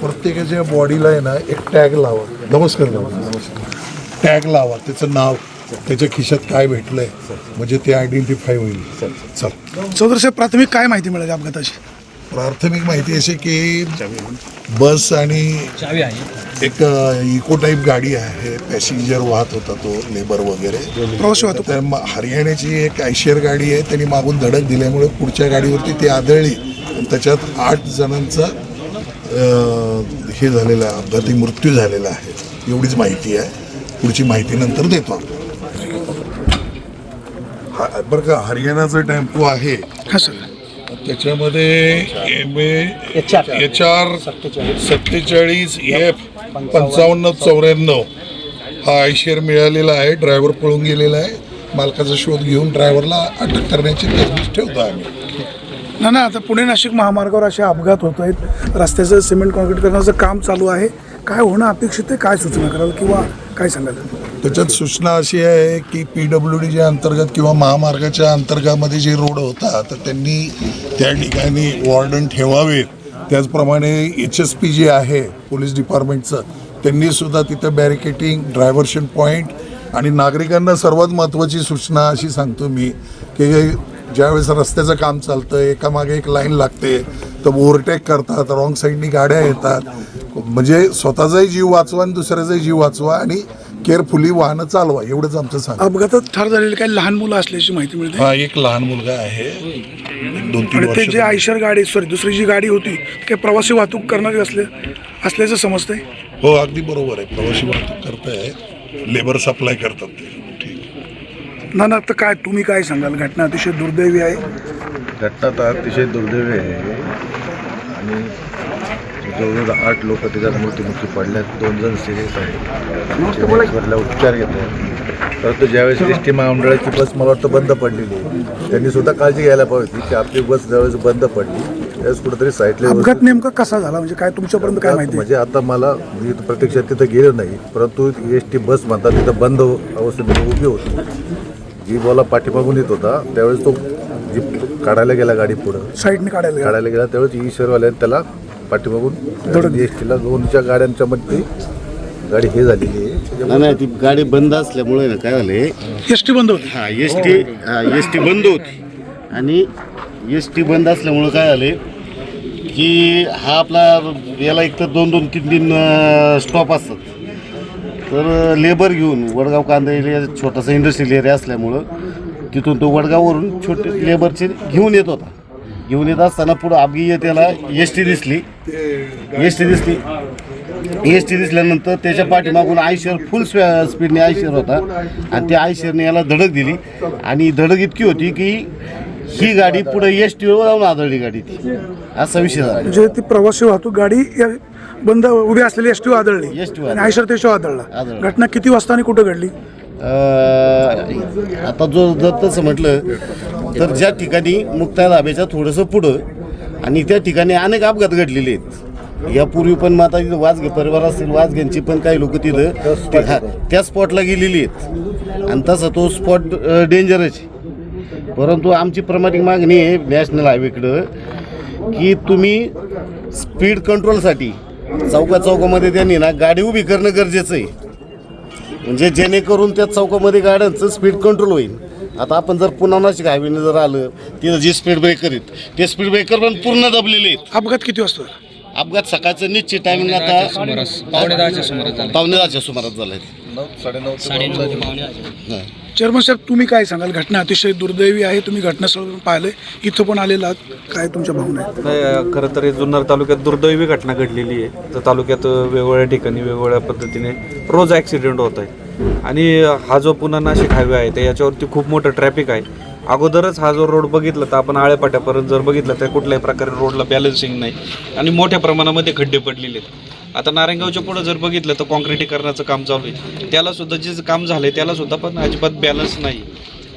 प्रत्येकाच्या बॉडीला आहे ना एक टॅग लावा. नमस्कार नमस्कार. टॅग लावा. त्याचं नाव त्याच्या खिशात काय भेटलंय म्हणजे ते आयडेंटिफाय होईल. चल. चौधरी साहेब प्राथमिक काय माहिती मिळाली अपघाताची? प्राथमिक माहिती अशी की बस आणि एक इको टाईप गाडी आहे. पॅसेंजर वाहत होता तो लेबर वगैरे. प्रवासी हरियाणाची एक आयशर गाडी आहे. त्यांनी मागून धडक दिल्यामुळे पुढच्या गाडीवरती ती आदळली. आणि त्याच्यात आठ जणांचा हे झालेला आहे, अपघाती मृत्यू झालेला आहे. एवढीच माहिती आहे. पुढची माहिती नंतर देतो आपण. हा- बरं का हरियाणाचा टेम्पो आहे. हां सर. त्याच्यामध्ये एम एच आर सत्तेचाळीस. एफ पंचावन्न चौऱ्याण्णव. हा आयशेर मिळालेला आहे ड्रायव्हर पळून गेलेला आहे. मालकाचा शोध घेऊन ड्रायव्हरला अटक करण्याची तजवीज ठेवतो आम्ही. ना ना आता पुणे नाशिक महामार्गावर असे अपघात होत आहेत. रस्त्याचं सिमेंट कॉन्क्रीट करण्याचं काम चालू आहे. काय होणं अपेक्षित आहे? काय सूचना कराल किंवा काय सांगाल? त्याच्यात सूचना अशी आहे की पी डब्ल्यू डीच्या अंतर्गत किंवा महामार्गाच्या अंतर्गामध्ये जे रोड होता तर त्यांनी त्या ठिकाणी वॉर्डन ठेवावेत त्याचप्रमाणे एच एस पी जे आहे पोलीस डिपार्टमेंटचं त्यांनी सुद्धा तिथं बॅरिकेटिंग ड्रायव्हर्शन पॉईंट आणि नागरिकांना सर्वात महत्त्वाची सूचना अशी सांगतो मी की ज्यावेळेस रस्त्याचं काम चालतं एकामागे एक लाईन लागते तर ओव्हरटेक करतात रॉंग साईडनी गाड्या येतात. म्हणजे स्वतःचाही जीव वाचवा आणि दुसऱ्याचाही जीव वाचवा आणि केअरफुली वाहनं चालवा एवढंच आमचं सांग अपघातात ठार झालेले काही लहान मुलं असल्याची माहिती मिळते? हा एक लहान मुलगा आहे. दोन तीन आणि ते जे आयशर गाडी सॉरी दुसरी जी गाडी होती ते प्रवासी वाहतूक करणारी असले असल्याचं समजतंय? हो अगदी बरोबर आहे. प्रवासी वाहतूक करताय लेबर सप्लाय करतात ते. ठीक. ना ना तर काय तुम्ही काय सांगाल? घटना अतिशय दुर्दैवी आहे. घटना तर अतिशय दुर्दैवी आहे. आणि जवळजवळ आठ लोक त्याच्यात मृत्युमुखी पडल्यात. दोन जण सिरियस आहेत. उपचार घेत आहेत परंतु ज्यावेळेस एस टी महामंडळाची बस मला वाटतं बंद पडलेली त्यांनी सुद्धा काळजी घ्यायला पाहिजे की आपली बस ज्यावेळेस बंद पडली त्यावेळेस कुठेतरी साईडला अपघात नेमका कसा झाला? म्हणजे काय तुमच्यापर्यंत काय माहिती म्हणजे आता मला मी प्रत्यक्षात तिथं गेलो नाही परंतु एस टी बस म्हणतात तिथं बंद अवस्थेमध्ये उभी होती. जी बोला पाठीमागून येत होता त्यावेळेस तो जी काढायला गेला गाडी पुढं साईडने काढायला गेला. काढायला गेला त्यावेळेस ईश्वरवाल्याने त्याला पाठीमागून एस टीला दोनच्या गाड्यांच्या मध्ये गाडी हे झालेली आहे. नाही नाही ती गाडी बंद असल्यामुळे ना काय झाले? एस टी बंद होती. हा एस टी एस टी बंद होती. आणि एस टी बंद असल्यामुळं काय झाले की हा आपला याला एक तर दोन दोन तीन तीन स्टॉप असतात. तर लेबर घेऊन वडगाव कांदा एरिया छोटासा इंडस्ट्रियल एरिया असल्यामुळं तिथून तो वडगाववरून छोटे लेबरचे घेऊन येत होता. घेऊन येत असताना पुढं अपघी त्याला एस टी दिसली. एस टी दिसली. एस टी दिसल्यानंतर त्याच्या पाठीमागून आयशर फुल स्पीडने आयशर होता. आणि त्या आयशरने याला धडक दिली. आणि धडक इतकी होती की ही गाडी पुढे एस टीवर जाऊन आदळली गाडी ती. असा विषय झाला. म्हणजे ती प्रवासी वाहतूक गाडी या बंद उभी असलेली एस टी आदळली. ST आणि आयशर त्याच्यावर आदळला. आदळला. घटना किती वाजता आणि कुठं घडली? आता जो जर तसं म्हटलं तर ज्या ठिकाणी मुक्ता धाब्याच्या थोडंसं पुढं आणि त्या ठिकाणी अनेक अपघात घडलेले आहेत. यापूर्वी पण मग आता तिथं वाजगे परिवार असतील वाजग्यांची पण काही लोक तिथं त्या स्पॉटला गेलेली आहेत. आणि तसा तो स्पॉट डेंजरच आहे. परंतु आमची प्रमाणिक मागणी आहे नॅशनल हायवेकडं की तुम्ही स्पीड कंट्रोलसाठी चौका चौकामध्ये त्यांनी ना गाडी उभी करणं गरजेचं आहे. म्हणजे जेणेकरून त्या चौकामध्ये गाड्यांचं स्पीड कंट्रोल होईल. आता आपण जर पुन्हा नाशिक हायवेने जर आलं तिथं जे स्पीड ब्रेकर आहेत ते स्पीड ब्रेकर पण पूर्ण दबलेले आहेत. अपघात किती वाजता? झाला? अपघात सकाळचं निश्चित टायमिंग आता पावणे दहाच्या सुमारास झाला. पावणे दहाच्या सुमारास झाला चेअरमन साहेब तुम्ही काय सांगाल? घटना अतिशय दुर्दैवी आहे तुम्ही घटनास्थळ पाहिलं इथं पण आलेला आहात. काय तुमच्या भावना आहेत? नाही खरं तर हे जुन्नर तालुक्यात दुर्दैवी घटना घडलेली आहे. तर तालुक्यात वेगवेगळ्या ठिकाणी वेगवेगळ्या पद्धतीने रोज ॲक्सिडेंट होत आहे. आणि हा जो पुन्हा नाशिक हायवे आहे तर याच्यावरती खूप मोठं ट्रॅफिक आहे. अगोदरच हा जो रोड बघितला तर आपण आळ्यापाट्यापर्यंत जर बघितलं तर कुठल्याही प्रकारे रोडला बॅलन्सिंग नाही. आणि मोठ्या प्रमाणामध्ये खड्डे पडलेले आहेत. आता नारायणगावच्या पुढं जर बघितलं तर कॉन्क्रिटीकरणाचं काम चालू आहे. त्याला सुद्धा जे काम झालंय त्याला सुद्धा पण अजिबात बॅलन्स नाही.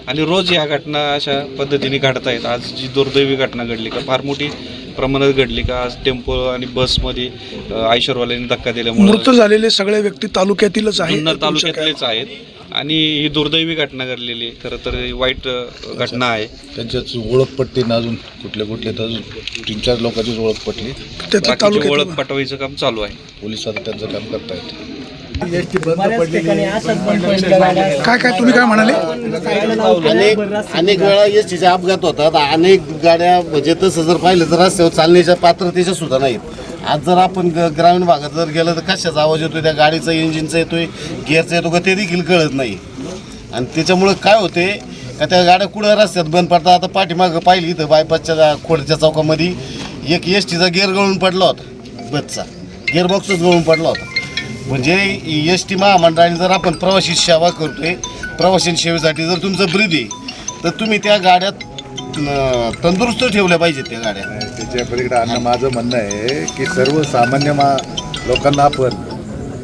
आणि रोज ह्या घटना अशा पद्धतीने घडत आहेत आज जी दुर्दैवी घटना घडली का फार मोठी प्रमाणात घडली का? आज टेम्पो आणि बसमध्ये आयशरवाल्यांनी धक्का दिल्यामुळे मृत झालेले सगळे व्यक्ती तालुक्यातीलच आहेत जुन्नर तालुक्यातलेच आहेत. आणि ही दुर्दैवी घटना घडलेली आहे. खरं तर ही वाईट अ, घटना आहे. त्यांच्याच ओळख पटली ना अजून? कुठले कुठले तर अजून तीन चार लोकांचीच ओळख पटली. त्याचं बाकीची तालुक्यात ओळख पटवायचं काम चालू आहे. पोलीस आता त्यांचं काम करतायत. काय काय तुम्ही काय म्हणाले? अनेक अनेक वेळा एस टीचे अपघात होतात. अनेक गाड्या म्हणजे तसं जर पाहिलं तर रस्त्यावर चालण्याच्या पात्रतेच्या सुद्धा नाहीत. आज जर आपण ग- ग्रामीण भागात जर गेलं तर कशाचा आवाज येतोय? त्या गाडीचा इंजिनचा येतोय गिअरचा येतो का? ते देखील कळत नाही. आणि त्याच्यामुळं काय होते का त्या गाड्या कुठं रस्त्यात बंद पडतात? आता पाठीमागं पाहिली इथं बायपासच्या खोडच्या चौकामध्ये एक एस टीचा गिअर गळून पडला होता. बसचा. गिअरबॉक्सच गळून पडला होता. म्हणजे एस टी महामंडळाने जर आपण प्रवासी सेवा करतोय प्रवासी सेवेसाठी जर तुमचं ब्रीद आहे तर तुम्ही त्या गाड्यात तंदुरुस्त ठेवल्या पाहिजेत त्या गाड्या. त्याच्या पलीकडे आता माझं म्हणणं आहे की सर्वसामान्य मा लोकांना आपण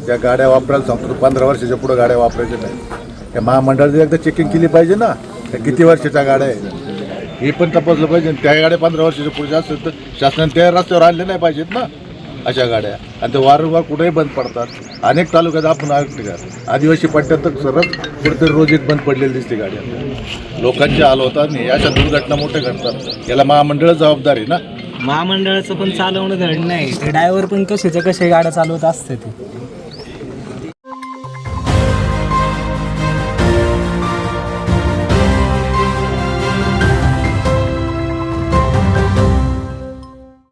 त्या गाड्या वापरायला सांगतो. पंधरा वर्षाच्या पुढे गाड्या वापरायच्या नाही. त्या महामंडळाची एकदा चेकिंग केली पाहिजे ना त्या किती वर्षाच्या गाड्या आहे हे पण तपासलं पाहिजे. त्या गाड्या पंधरा वर्षाच्या पुढे जास्त तर शासनाने त्या रस्त्यावर आणले नाही पाहिजेत ना. अशा गाड्या. आणि ते वारंवार कुठेही बंद पडतात. अनेक तालुक्यात आपण ऐकते आदिवासी पट्ट्यात तर सरळ कुठेतरी रोज एक बंद पडलेली दिसते गाड्या लोकांचे हाल होतात नाही अशा दुर्घटना मोठ्या घडतात. याला महामंडळ जबाबदारी ना? महामंडळाचं पण चालवणं धड नाही. ते ड्रायव्हर पण कशाच्या कशा गाड्या चालवत असते ते.